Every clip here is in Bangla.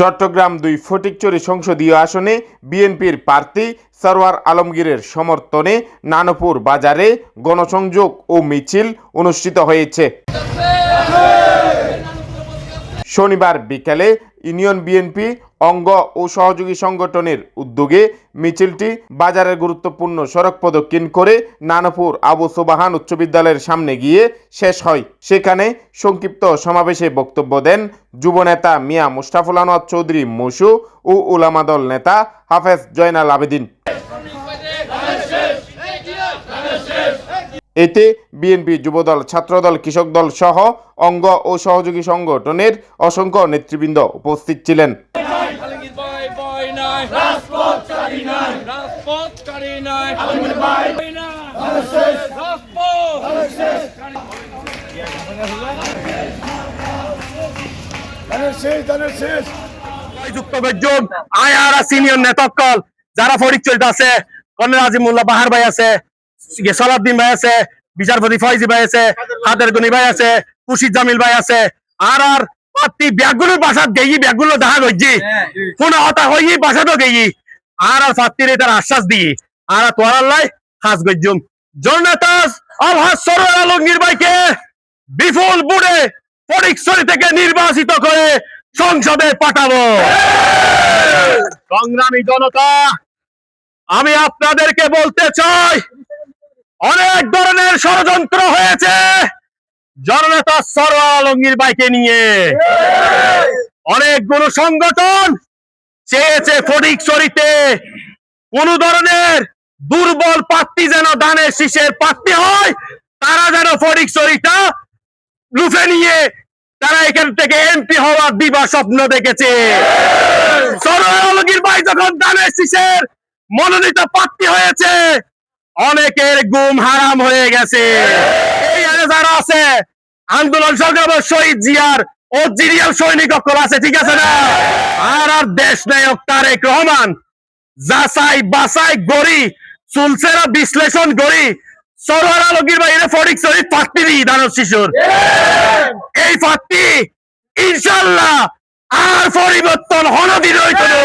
চট্টগ্রাম দুই ফটিকচুরি সংসদীয় আসনে বিএনপির প্রার্থী সরওয়ার আলমগীরের সমর্থনে নানপুর বাজারে গণসংযোগ ও মিছিল অনুষ্ঠিত হয়েছে। শনিবার বিকেলে ইউনিয়ন বিএনপি, অঙ্গ ও সহযোগী সংগঠনের উদ্যোগে মিছিলটি বাজারের গুরুত্বপূর্ণ সড়ক প্রদক্ষিণ করে নানপুর আবু সুবাহান উচ্চ বিদ্যালয়ের সামনে গিয়ে শেষ হয়। সেখানে সংক্ষিপ্ত সমাবেশে বক্তব্য দেন যুবনেতা মিয়া মুস্তাফুল আনোয়ার চৌধুরী মসু ও উলামা দল নেতা হাফেজ জয়নাল আবেদিন। এতে বিএনপি যুবদল, ছাত্রদল, কৃষক দল সহ অঙ্গ ও সহযোগী সংগঠনের অসংখ্য নেতৃবৃন্দ উপস্থিত ছিলেন। যারা পরিচয় আছে, কর্নেল আজিমুল্লাহ বাহার ভাই আছে সলাউদ্দিন ভাই আছে বিচারপতি ফয়জি ভাই আছে হাদের গনি ভাই আছে খুশিদ জামিল ভাই আছে। আর আর পাতি গেই ব্যাগগুলো দেখা গইছি। কোন হতা হই বাসাতো গেই আর আর তার আশ্বাস আর তোর আল্লাহ হাস গজ্জুম। জননেতাস আল আলমগীর ভাইকে বিপুল বুড়ে ফটিকছড়ি থেকে নির্বাচিত করে সংসদে পাঠাবো। সংগ্রামী জনতা আমি আপনাদেরকে বলতে চাই অনেক ধরনের ষড়যন্ত্র হয়েছে। জননেতা সরোয়ার আলমগীর বাইকে নিয়ে। অনেকগুলো সংগঠন চেয়েছে ফটিকছড়িতে কোন ধরনের দুর্বল প্রার্থী যেন দানের শীষের প্রার্থী হয়, তারা যেন ফটিকছড়িটা লুফে নিয়ে তারা এখান থেকে এমপি হওয়ার দিবা স্বপ্ন দেখেছে। সরলগীর ভাই যখন দানের শীষের মনোনীত প্রার্থী হয়েছে অনেকের গুম হারাম হয়ে গেছে। এই যারা আছে, আন্দোলন সংগ্রাম শহীদ জিয়ার ও জিরিয়াল সৈনিক অকল আছে, ঠিক আছে না? আর আর দেশ নায়ক তারেক রহমান, যাচাই বাছাই গড়ি চুলসেরা বিশ্লেষণ গড়ি, সরোয়ার আলমগীর ভাই এর ফরিক শরীফ ফাত্তি দানব শিশুর। এই ফাত্তি ইনশাল্লাহ আর পরিবর্তন হনদিন হইত না।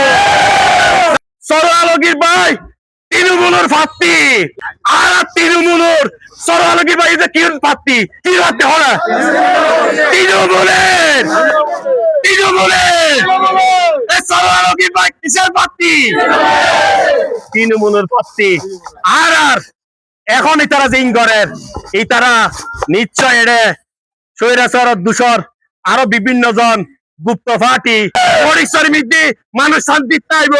সরোয়ার আলমগীর ভাই তৃণমূলের ফাত্তি আর তৃণমূলের ভাই এটা কি ফাত্তি কি ফাত্তি হনা তৃণমূলের! তৃণমূলের! তৃণমূলের আর এখন তারা জিং নিশ্চয় আরও বিভিন্ন জন গুপ্ত ফাটি পরিসর মিদ্দি মানুষ শান্তি চাইব,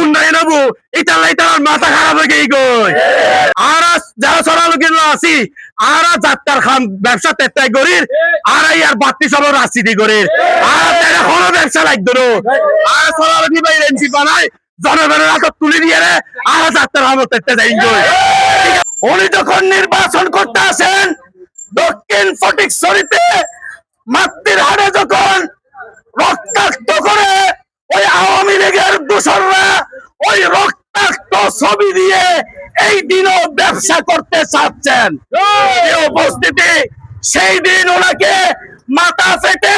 উন্নয়ন হব এটা তার মাথা খারাপ হয়ে গেই গই আর যারা সরালোকের আছি, আর আজ যাত্রার খান ব্যবসা তেত্তাই করির, আর আর বাত্তি সব রাজনীতি করির, আর তারা কোনো ব্যবসা লাগতো আর সরালোকি ভাই এনসি বানায়, জনগণের হাতত তুলে দিয়ে রে, আর যাত্রার হামত তেত্তে যাই গই উনি যখন নির্বাচন করতে আসেন, দক্ষিণ ফটিকছড়িতে মাতৃর হাড়ে যখন রক্তাক্ত করে ওই আওয়ামী লীগের দোসররা ওই রক্তাক্ত ছবি দিয়ে এই দিনও ব্যবসা করতে চাচ্ছেন। উপস্থিতি সেই দিন ওনাকে মাথা ফেটে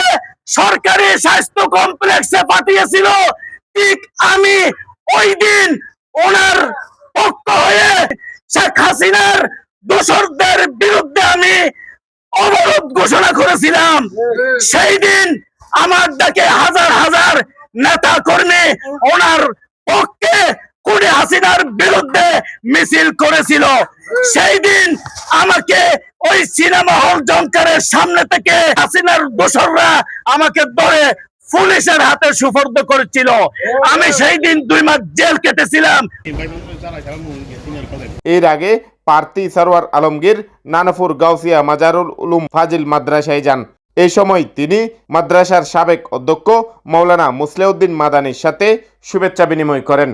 সরকারি স্বাস্থ্য কমপ্লেক্সে পাঠিয়েছিল। ঠিক আমি ওই দিন ওনার পক্ষ হয়ে শেখ হাসিনার দোসরদের বিরুদ্ধে আমি অবরোধ ঘোষণা করেছিলাম। সেই দিন আমার ডাকে হাজার হাজার নেতা কর্মী ওনার পক্ষে কুড়ি হাসিনার বিরুদ্ধে মিছিল করেছিল। সেই দিন আমাকে ওই সিনেমা হল জঙ্কারের সামনে থেকে হাসিনার দোসররা আমাকে ধরে পুলিশের হাতে সুপর্দ করেছিল। আমি সেই দিন দুই মাস জেল কেটেছিলাম। এর আগে প্রার্থী সরওয়ার আলমগীর, নানপুর গাউসিয়া মাজারুল উলুম ফাজিল মাদ্রাসায় যান। এই সময় তিনি মাদ্রাসার সাবেক অধ্যক্ষ মৌলানা মুসলেউদ্দিন মাদানির সাথে শুভেচ্ছা বিনিময় করেন।